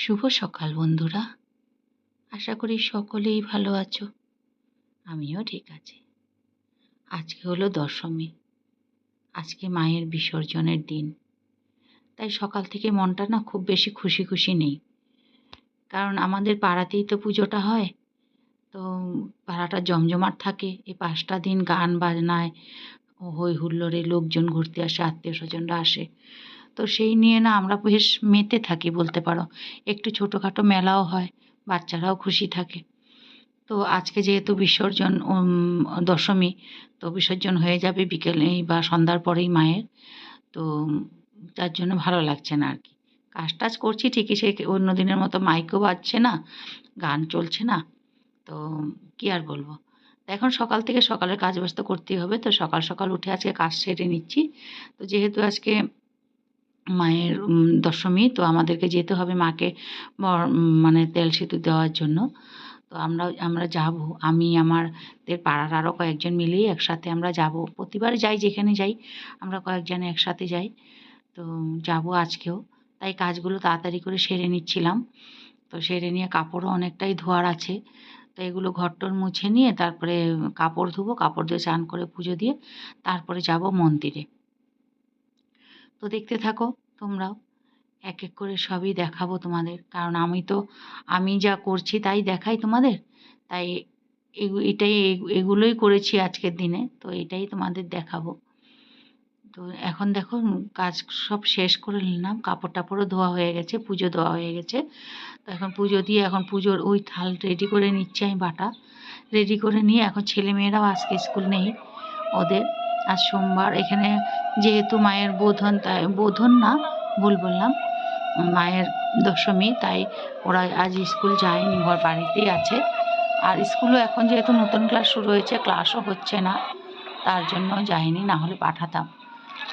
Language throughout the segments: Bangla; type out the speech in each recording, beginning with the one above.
শুভ সকাল, বন্ধুরা। আশা করি সকলেই ভালো আছো। আমিও ঠিক আছি। আজকে হলো দশমী। আজকে মায়ের বিসর্জনের দিন। তাই সকাল থেকে মনটা না খুব বেশি খুশি খুশি নেই। কারণ আমাদের পাড়াতেই তো পুজোটা হয়। তো পাড়াটা জমজমাট থাকে। এই পাঁচটা দিন গান বাজনায় হই হুল্লোড়ে লোকজন ঘুরতে আসে, আত্মীয় স্বজনরা আসে। তো সেই নিয়ে না আমরা বেশ মেতে থাকি বলতে পারো। একটু ছোটোখাটো মেলাও হয়, বাচ্চারাও খুশি থাকে। তো আজকে যেহেতু বিসর্জন দশমী, তো বিসর্জন হয়ে যাবে বিকেলেই বা সন্ধ্যার পরেই মায়ের। তো তার জন্য ভালো লাগছে না আর কি। কাজ টাজ করছি ঠিকই, সে অন্য দিনের মতো মাইকও বাজছে না, গান চলছে না। তো কী আর বলব? এখন সকাল থেকে সকালের কাজ ব্যস্ত করতেই হবে, তো সকাল সকাল উঠে আজকে কাজ সেরে নিচ্ছি। তো যেহেতু আজকে মায়ের দশমী, তো আমাদেরকে যেতে হবে মাকে মানে তেল সিঁদুর দেওয়ার জন্য। তো আমরা আমরা যাব। আমি আমাদের পাড়ার আরও কয়েকজন মিলেই একসাথে আমরা যাব। প্রতিবার যাই, যেখানে যাই, আমরা কয়েকজন একসাথে যাই। তো যাব আজকেও। তাই কাজগুলো তাড়াতাড়ি করে সেরে নিচ্ছিলাম। তো সেরে নিয়ে কাপড়ও অনেকটাই ধোয়ার আছে। তো এগুলো ঘরটর মুছে নিয়ে তারপরে কাপড় ধুবো, কাপড় ধুয়ে চান করে পুজো দিয়ে তারপরে যাব মন্দিরে। তো দেখতে থাকো তোমরাও এক এক করে সবই দেখাবো তোমাদের, কারণ আমি তো, আমি যা করছি তাই দেখাই তোমাদের। তাই এটাই এগুলোই করেছি আজকের দিনে, তো এটাই তোমাদের দেখাবো। তো এখন দেখো, কাজ সব শেষ করে নিলাম, কাপড় টাপড়ও ধোয়া হয়ে গেছে, পুজো দেওয়া হয়ে গেছে। তো এখন পুজো দিয়ে, এখন পুজোর ওই থাল রেডি করে নিচ্ছি আমি বাটা। রেডি করে নিয়ে এখন ছেলে মেয়েরাও আজকে স্কুল নেই, ওদের। আজ সোমবার। এখানে যেহেতু মায়ের বোধন, তাই বোধন না, ভুল বললাম, মায়ের দশমী, তাই ওরা আজ স্কুল যায়নি, ঘর বাড়িতেই আছে। আর স্কুলও এখন যেহেতু নতুন ক্লাস শুরু হয়েছে, ক্লাসও হচ্ছে না, তার জন্য যায়নি, না হলে পাঠাতাম।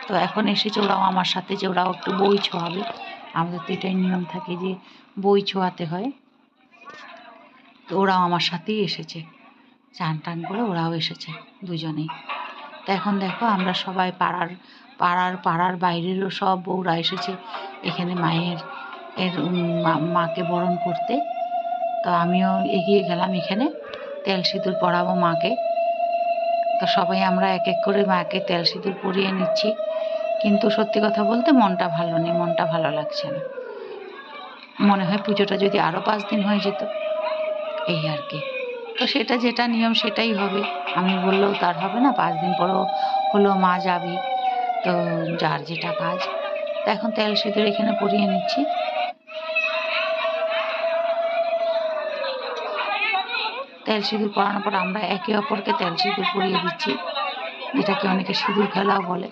তো এখন এসেছে ওরাও আমার সাথে যে ওরাও একটু বই ছোঁয়াবে। আমাদের তো এটাই নিয়ম থাকে যে বই ছোঁয়াতে হয়। তো ওরাও আমার সাথেই এসেছে। চান টান করে ওরাও এসেছে, দুজনেই। তো এখন দেখো আমরা সবাই পাড়ার পাড়ার পাড়ার বাইরেরও সব বউরা এসেছে। এখানে মায়ের, এর মাকে বরণ করতে। তো আমিও এগিয়ে গেলাম এখানে, তেল সিঁদুর পরাবো মাকে। তো সবাই আমরা এক এক করে মাকে তেল সিঁদুর পরিয়ে নিচ্ছি। কিন্তু সত্যি কথা বলতে মনটা ভালো নেই, মনটা ভালো লাগছে না। মনে হয় পুজোটা যদি আরও পাঁচ দিন হয়ে যেত, এই আর কি। তো সেটা যেটা নিয়ম সেটাই হবে। আমি বললেও তার হবে না, পাঁচ দিন পরও হলো মা যাবে, তো যার যেটা কাজ। এখন তেল সিঁদুর এখানে পরিয়ে নিচ্ছি। তেল সিঁদুর পরানোর পর আমরা একে অপরকে তেল সিঁদুর পরিয়ে দিচ্ছি। যেটাকে অনেকে সিঁদুর খেলাও বলে।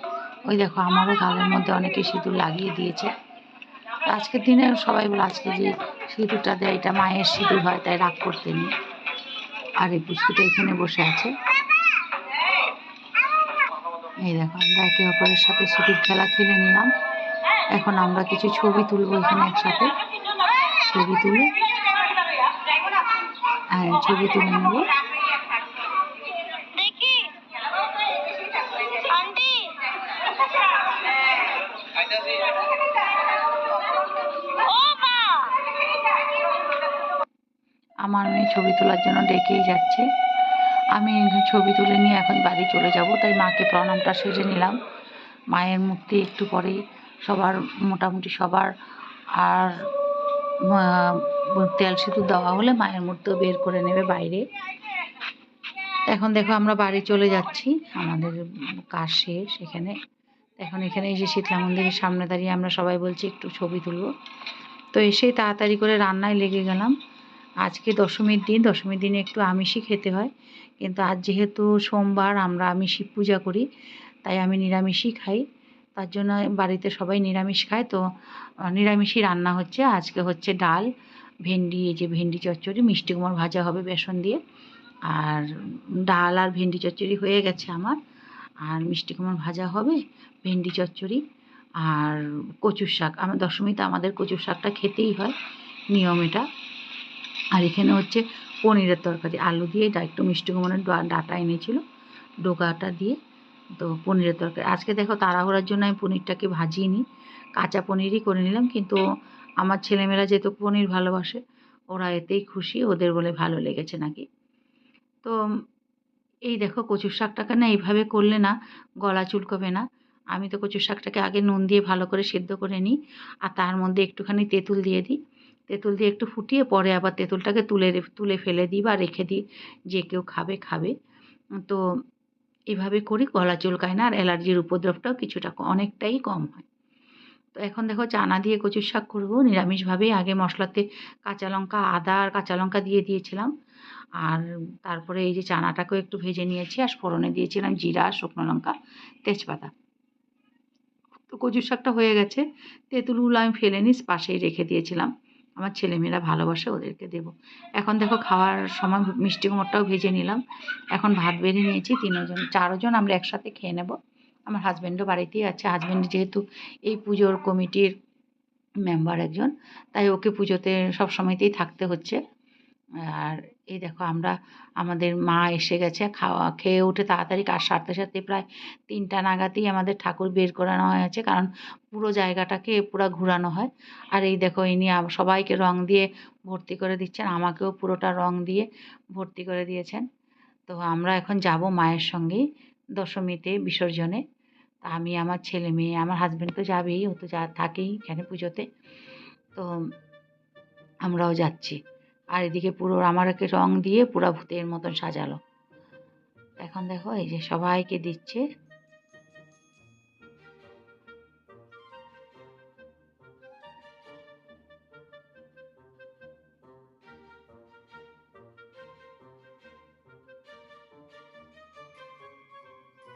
ওই দেখো, আমারও গালের মধ্যে অনেকে সিঁদুর লাগিয়ে দিয়েছে। আজকের দিনে সবাই বলে, আজকে যে সিঁদুরটা দেয়, এটা মায়ের সিঁদুর হয়, তাই রাগ করতে নেই। আর এই পুষ্পিটা এখানে বসে আছে। এই দেখো আমরা একে অপরের সাথে সিঁদুর খেলা খেলে নিলাম। এখন আমরা কিছু ছবি তুলবো এখানে একসাথে। ছবি তুলে হ্যাঁ ছবি তুলে নেব। আমার মেয়ে ছবি তোলার জন্য ডেকেই যাচ্ছে। আমি ছবি তুলে নিয়ে এখন বাড়ি চলে যাব, তাই মাকে প্রণামটা সেরে নিলাম। মায়ের মূর্তি একটু পরেই, সবার মোটামুটি সবার। আর তেল সিঁদুর দেওয়া হলে মায়ের মূর্তিও বের করে নেবে বাইরে। এখন দেখো আমরা বাড়ি চলে যাচ্ছি, আমাদের কাজ শেষ এখানে। এখন এখানে এসে শীতলা মন্দিরের সামনে দাঁড়িয়ে আমরা সবাই বলছি একটু ছবি তুলব। তো এসেই তাড়াতাড়ি করে রান্নায় লেগে গেলাম। আজকে দশমীর দিন, দশমীর দিনে একটু আমিষই খেতে হয়। কিন্তু আজ যেহেতু সোমবার, আমরা আমি শিব পূজা করি, তাই আমি নিরামিষই খাই। তার জন্য বাড়িতে সবাই নিরামিষ খায়। তো নিরামিষই রান্না হচ্ছে। আজকে হচ্ছে ডাল, ভেন্ডি, এই যে ভেন্ডি চচ্চড়ি, মিষ্টি কুমড় ভাজা হবে বেসন দিয়ে। আর ডাল আর ভেন্ডি চচ্চড়ি হয়ে গেছে আমার। আর মিষ্টি কুমড় ভাজা হবে, ভেন্ডি চচ্চড়ি আর কচুর শাক। আমার দশমীতে আমাদের কচুর শাকটা খেতেই হয়, নিয়ম এটা। আর এখানে হচ্ছে পনিরের তরকারি। আলু দিয়ে একটু মিষ্টি কুমড়োর ডাটা এনেছিল। ডোকাটা দিয়ে তো পনিরের তরকারি। আজকে দেখো তাড়াহুড়ার জন্য আমি পনিরটাকে ভাজিয়ে নিই কাঁচা পনিরই করে নিলাম, কিন্তু আমার ছেলেমেয়েরা যেহেতু পনির ভালোবাসে, ওরা এতেই খুশি, ওদের বলে ভালো লেগেছে নাকি? তো এই দেখো কচুর শাকটাকে না এইভাবে করলে না গলা চুলকবে না। আমি তো কচুর শাকটাকে আগে নুন দিয়ে ভালো করে সেদ্ধ করে নিই, আর তার মধ্যে একটুখানি তেঁতুল দিয়ে দিই। তেঁতুল দিয়ে একটু ফুটিয়ে পরে আবার তেঁতুলটাকে তুলে তুলে ফেলে দিই বা রেখে দিই, যে কেউ খাবে খাবে। তো এভাবে করি গলা চুলকায় না, আর অ্যালার্জির উপদ্রবটাও কিছুটা অনেকটাই কম হয়। তো এখন দেখো চানা দিয়ে কচুর শাক করব, নিরামিষভাবেই আগে মশলাতে কাঁচা লঙ্কা, আদা আর কাঁচা লঙ্কা দিয়ে দিয়েছিলাম। আর তারপরে এই যে চানাটাকেও একটু ভেজে নিয়েছি, আর ফোড়নে দিয়েছিলাম জিরা শুকনো লঙ্কা, তেজপাতা। তো কচুর শাকটা হয়ে গেছে তেঁতুলগুলো আমি ফেলে নিস, পাশেই রেখে দিয়েছিলাম। আমার ছেলেমেয়েরা ভালোবাসে, ওদেরকে দেব। এখন দেখো খাওয়ার সময় মিষ্টি কুমোরটাও ভেজে নিলাম। এখন ভাত বেড়ে নিয়েছি, তিনজন, চারজন আমরা একসাথে খেয়ে নেব। আমার হাজব্যান্ডও বাড়িতেই আছে। হাজব্যান্ড যেহেতু এই পুজোর কমিটির মেম্বার একজন, তাই ওকে পুজোতে সব সময়তেই থাকতে হচ্ছে। আর এই দেখো আমরা, আমাদের মা এসে গেছে খাওয়া, খেয়ে উঠে তাড়াতাড়ি কাজ সারতে সারতে প্রায় তিনটা নাগাদই আমাদের ঠাকুর বের করানো হয়েছে কারণ পুরো জায়গাটাকে পুরো ঘোরানো হয়। আর এই দেখো, ইনি সবাইকে রং দিয়ে ভর্তি করে দিচ্ছেন, আমাকেও পুরোটা রং দিয়ে ভর্তি করে দিয়েছেন। তো আমরা এখন যাব মায়ের সঙ্গেই দশমীতে বিসর্জনে। তা আমি আমার ছেলে মেয়ে, আমার হাজব্যান্ড তো যাবেই, ও তো যা থাকেই এখানে পুজোতে। তো আমরাও যাচ্ছি। আর এদিকে পুরো আমারকে রং দিয়ে পুরো ভূতের মতন সাজালো। এখন দেখো, এই যে সবাইকে দিচ্ছে।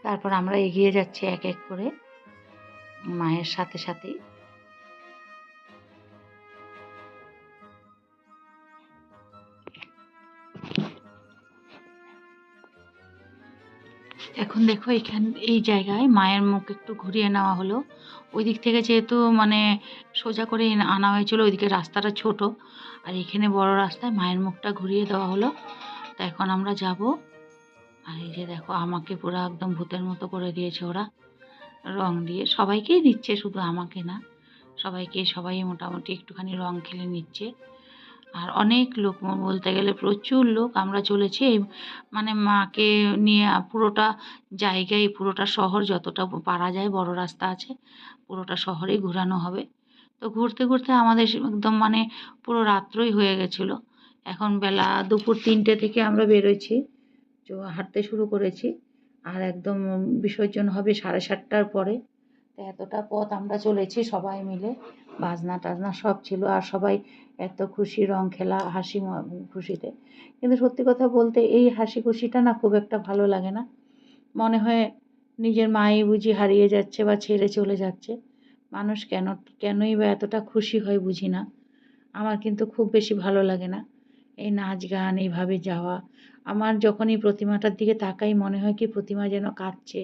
তারপর আমরা এগিয়ে যাচ্ছি এক এক করে। মায়ের সাথে সাথেই। এখন দেখো, এখান, এই জায়গায় মায়ের মুখ একটু ঘুরিয়ে নেওয়া হলো। ওই দিক থেকে যেহেতু মানে সোজা করে আনা হয়েছিল, ওইদিকে রাস্তাটা ছোট। আর এখানে বড় রাস্তায় মায়ের মুখটা ঘুরিয়ে দেওয়া হলো। তো এখন আমরা যাব। আর এই যে দেখো, আমাকে পুরো একদম ভূতের মতো করে দিয়েছে ওরা। রং দিয়ে, সবাইকেই দিচ্ছে, শুধু আমাকে না। সবাইকে, সবাই মোটামুটি একটুখানি রং খেলে নিচ্ছে। আর অনেক লোক বলতে গেলে প্রচুর লোক আমরা চলেছি এই মানে মাকে নিয়ে পুরোটা জায়গায়, পুরোটা শহর যতটা পারা যায়, বড় রাস্তা আছে, পুরোটা শহরেই ঘোরানো হবে। তো ঘুরতে ঘুরতে আমাদের একদম মানে পুরো রাত্রই হয়ে গেছিল। এখন বেলা দুপুর তিনটে থেকে আমরা বেরোচ্ছি তো হাঁটতে শুরু করেছি। আর একদম বিসর্জন হবে সাড়ে সাতটার পরে। তো এতটা পথ আমরা চলেছি সবাই মিলে। বাজনা টাজনা সব ছিল আর সবাই এত খুশি, রং খেলা, হাসি খুশিতে। কিন্তু সত্যি কথা বলতে এই হাসি খুশিটা না খুব একটা ভালো লাগে না। মনে হয় নিজের মাই বুঝি হারিয়ে যাচ্ছে বা ছেড়ে চলে যাচ্ছে। মানুষ কেন, কেনই বা এতটা খুশি হয় বুঝি না। আমার কিন্তু খুব বেশি ভালো লাগে না এই নাচ গান, এইভাবে যাওয়া। আমার যখন এই প্রতিমাটার দিকে তাকাই মনে হয় কি প্রতিমা যেন কাঁদছে।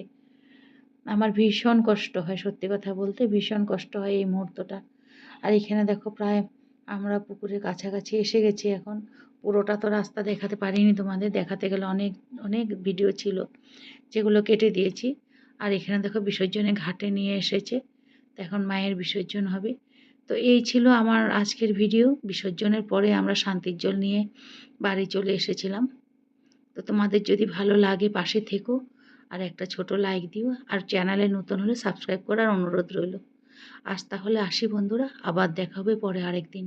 আমার ভীষণ কষ্ট হয়, সত্যি কথা বলতে ভীষণ কষ্ট হয় এই মুহূর্তটা। আর এখানে দেখো প্রায় আমরা পুকুরের কাছাকাছি এসে গেছি এখন। পুরোটা তো রাস্তা দেখাতে পারিনি তোমাদের, দেখাতে গেলে অনেক অনেক ভিডিও ছিল যেগুলো কেটে দিয়েছি। আর এখানে দেখো বিসর্জনে ঘাটে নিয়ে এসেছে, তো এখন মায়ের বিসর্জন হবে। তো এই ছিল আমার আজকের ভিডিও বিসর্জনের পরে আমরা শান্তির জল নিয়ে বাড়ি চলে এসেছিলাম। তো তোমাদের যদি ভালো লাগে পাশে থেকো। আর একটা ছোট লাইক দিও আর চ্যানেলে নতুন হলে সাবস্ক্রাইব করার অনুরোধ রইল। আজ তাহলে আসি বন্ধুরা, আবার দেখা হবে পরে আরেক দিন